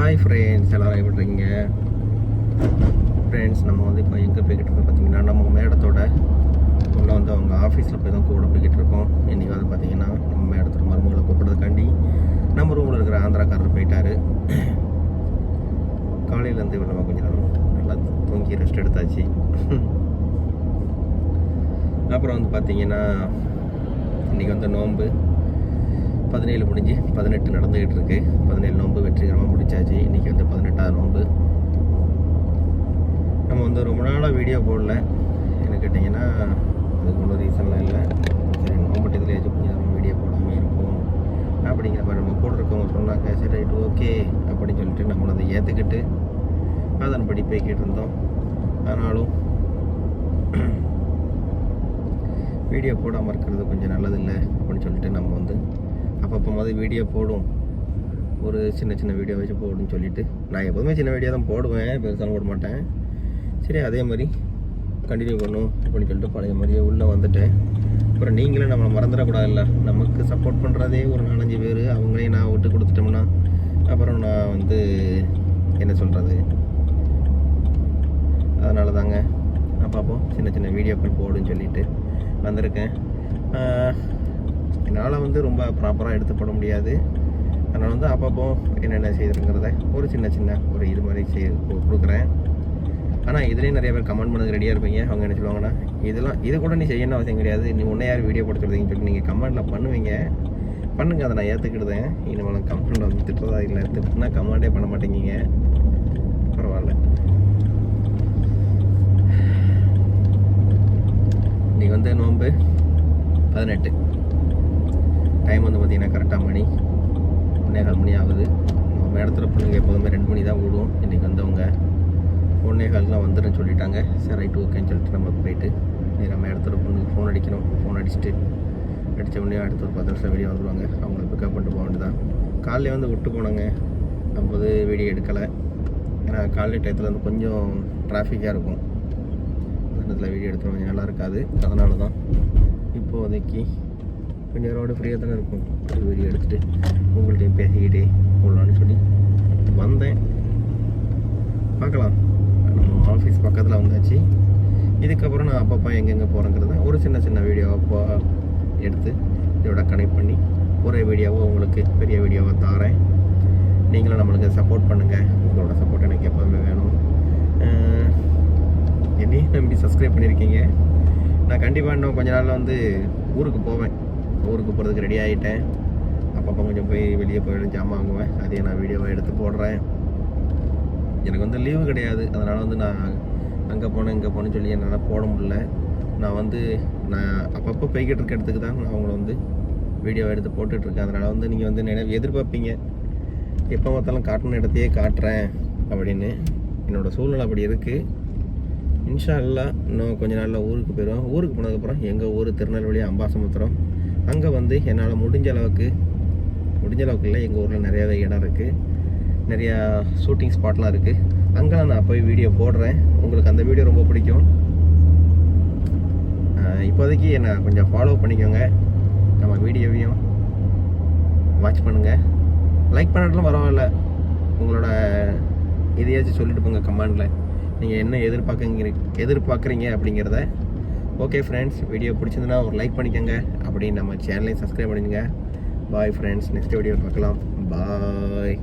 Hi friends எல்லோரும் எப்படி இருக்கீங்க? ஃப்ரெண்ட்ஸ் நம்ம வந்து இப்போ எங்கே போய்கிட்டு இருக்கோம் பார்த்தீங்கன்னா நம்ம மேடத்தோட உள்ள வந்து அவங்க ஆஃபீஸில் போய் தான் கூட போய்கிட்டு இருக்கோம். இன்றைக்கி வந்து பார்த்தீங்கன்னா நம்ம மேடத்தோட மருமகளை கூப்பிட்றதுக்காண்டி நம்ம ரூமில் இருக்கிற ஆந்திராக்காரர் போயிட்டாரு. காலையிலேருந்து இவ்வளோ நம்ம கொஞ்சம் நேரம் நல்லா தூங்கி ரெஸ்ட் எடுத்தாச்சு. அப்புறம் வந்து பார்த்தீங்கன்னா இன்றைக்கி வந்து நோன்பு. பதினேழு முடிஞ்சு பதினெட்டு நடந்துக்கிட்டு இருக்குது பதினேழு நோன்பு வெற்றிகரமாக முடிச்சாச்சு இன்றைக்கி வந்து பதினெட்டாவது நோன்பு நம்ம வந்து ரொம்ப நாளாக வீடியோ போடல. என்ன கேட்டிங்கன்னா அதுக்கு ஒன்றும் ரீசன்லாம் இல்லை. சரி நோம்பட்டு ஏதாச்சும் கொஞ்சம் நேரம் வீடியோ போடாமல் இருப்போம்? அப்படிங்கிற மாதிரி நம்ம கூட இருக்கவங்க சொன்னாங்க. சரி ரைட் ஓகே அப்படின்னு சொல்லிட்டு நம்மளை அதை ஏற்றுக்கிட்டு அதன்படி போய்கிட்டு இருந்தோம். ஆனாலும் வீடியோ போடாமல் இருக்கிறது கொஞ்சம் நல்லதில்லை அப்படின்னு சொல்லிட்டு நம்ம வந்து அப்பப்போ மாதிரி வீடியோ போடும். ஒரு சின்ன சின்ன வீடியோ வச்சு போடுன்னு சொல்லிட்டு நான் எப்போதுமே சின்ன வீடியோ தான் போடுவேன். பெருசாலும் போட மாட்டேன். சரி அதே மாதிரி கண்டினியூ பண்ணும் அப்படின்னு சொல்லிட்டு பழைய மாதிரியே உள்ளே வந்துட்டேன். அப்புறம் நீங்களும் நம்மளை மறந்துடக்கூடாதுல்ல. நமக்கு சப்போர்ட் பண்ணுறதே ஒரு நாலஞ்சு பேர். அவங்களையும் நான் விட்டு கொடுத்துட்டோம்னா அப்புறம் நான் வந்து என்ன சொல்கிறது அதனால தாங்க அப்பப்போ சின்ன சின்ன வீடியோக்கள் போடுன்னு சொல்லிட்டு வந்திருக்கேன். என்னால் வந்து ரொம்ப ப்ராப்பராக எடுத்து போட முடியாது. அதனால் வந்து அப்பப்போ என்னென்ன செய்திருங்கிறத ஒரு சின்ன சின்ன ஒரு இது மாதிரி செய் கொடுக்குறேன். ஆனால் இதுலேயும் நிறைய பேர் கமெண்ட் பண்ணதுக்கு ரெடியாக இருப்பீங்க. அவங்க என்ன சொல்லுவாங்கன்னா இதெல்லாம் இது கூட நீ செய்யணும் அவசியம் கிடையாது. நீ உன்னை யார் வீடியோ போட சொல்றீங்கன்னு சொல்லி நீங்கள் கமெண்ட்டில் பண்ணுவீங்க. பண்ணுங்க. அதை நான் ஏற்றுக்கிடுதேன் இனிமேல் கமெண்ட் வந்து திட்டுறதா இல்லை. திட்டுனா கமெண்டே பண்ண மாட்டேங்கிங்க பரவாயில்ல. நீ வந்து நோன்பு பதினெட்டு. டைம் வந்து பார்த்தீங்கன்னா கரெக்டாக மணி ஒன்றே கால் மணி ஆகுது. நம்ம இடத்துல பொண்ணுங்க எப்போதுமே ரெண்டு மணி தான் விடுவோம் இன்றைக்கி ஒன்றே கால்லாம் வந்துடும் சொல்லிட்டாங்க. சரி ரைட் ஓகேன்னு சொல்லிட்டு நம்ம போயிட்டு நம்ம இடத்துல பொண்ணுக்கு ஃபோன் அடிக்கணும். ஃபோன் அடிச்சுட்டு அடித்த உடனே அடுத்த ஒரு பத்து வருஷம் வெளியே வந்துடுவாங்க அவங்கள பிக்கப் பண்ணிட்டு போக வேண்டியதான் காலையில் வந்து விட்டு போனாங்க. அப்போது வீடியோ எடுக்கலை. ஏன்னா காலை டயத்தில் வந்து கொஞ்சம் டிராஃபிக்காக இருக்கும். இடத்துல வீடியோ எடுத்து கொஞ்சம் நல்லா இருக்காது. அதனால தான் இப்போதைக்கு கொஞ்சம் ரோடு ஃப்ரீயாக தானே இருக்கும். வீடியோ எடுத்துகிட்டு உங்கள்கிட்டையும் பேசிக்கிட்டே போடலான்னு சொல்லி இதுக்கப்புறம் நான் அப்பப்போ எங்கெங்கே போகிறேங்கிறத ஒரு சின்ன சின்ன வீடியோவை எடுத்து இதோட கனெக்ட் பண்ணி ஒரே வீடியோவை உங்களுக்கு பெரிய வீடியோவை தாரேன். நீங்களும் நம்மளுக்கு சப்போர்ட் பண்ணுங்கள் உங்களோட சப்போர்ட் எனக்கு எப்போதுமே வேணும். என்னையும் நம்பி சப்ஸ்கிரைப் பண்ணியிருக்கீங்க நான் கண்டிப்பாக இன்னும் கொஞ்ச நாளில் வந்து ஊருக்கு போவேன். ஊருக்கு போகிறதுக்கு ரெடி ஆகிட்டேன் அப்பப்போ கொஞ்சம் போய் வெளியே போய் ஜாமான் வாங்குவேன். அதையே நான் வீடியோவை எடுத்து போடுறேன். எனக்கு வந்து லீவு கிடையாது. அதனால் வந்து நான் அங்கே போனேன் இங்கே போனேன்னு சொல்லி என்னால் போட முடியல. நான் வந்து நான் அப்பப்போ போய்கிட்டு இருக்க இடத்துக்கு தான் நான் அவங்கள வந்து வீடியோ எடுத்து போட்டுட்ருக்கேன் அதனால் வந்து நீங்கள் வந்து நினைவு எதிர்பார்ப்பீங்க? எப்போ பார்த்தாலும் காட்டின இடத்தையே காட்டுறேன் அப்படின்னு. என்னோடய சூழ்நிலை அப்படி இருக்குது இன்ஷா அல்லா இன்னும் கொஞ்ச நாளில் ஊருக்கு போயிடுவோம் ஊருக்கு போனதுக்கப்புறம் எங்கள் ஊர் திருநெல்வேலி அம்பாசமுத்திரம். அங்கே வந்து என்னால் முடிஞ்ச அளவுக்கு முடிஞ்ச அளவுக்கு இல்லை எங்கள் ஊரில் நிறையாவே இடம் இருக்குது நிறையா ஷூட்டிங் ஸ்பாட்லாம் இருக்குது அங்கெல்லாம் நான் போய் வீடியோ போடுறேன். உங்களுக்கு அந்த வீடியோ ரொம்ப பிடிக்கும். இப்போதைக்கு என்னை கொஞ்சம் ஃபாலோ பண்ணிக்கோங்க. நம்ம வீடியோவையும் வாட்ச் பண்ணுங்கள் லைக் பண்ணுறதுலாம் பரவாயில்ல. உங்களோட இதையாச்சும் சொல்லிட்டு போங்க கமெண்டில் நீங்கள் என்ன எதிர்பார்க்குறீங்க எதிர்பார்க்குறீங்க அப்படிங்கிறத. ஓகே ஃப்ரெண்ட்ஸ் வீடியோ பிடிச்சிருந்தனா ஒரு லைக் பண்ணிக்கோங்க. அப்படின்னு நம்ம சேனலையும் சப்ஸ்கிரைப் பண்ணிக்கோங்க. பாய் ஃப்ரெண்ட்ஸ் நெக்ஸ்ட் வீடியோ பார்க்கலாம். பாய்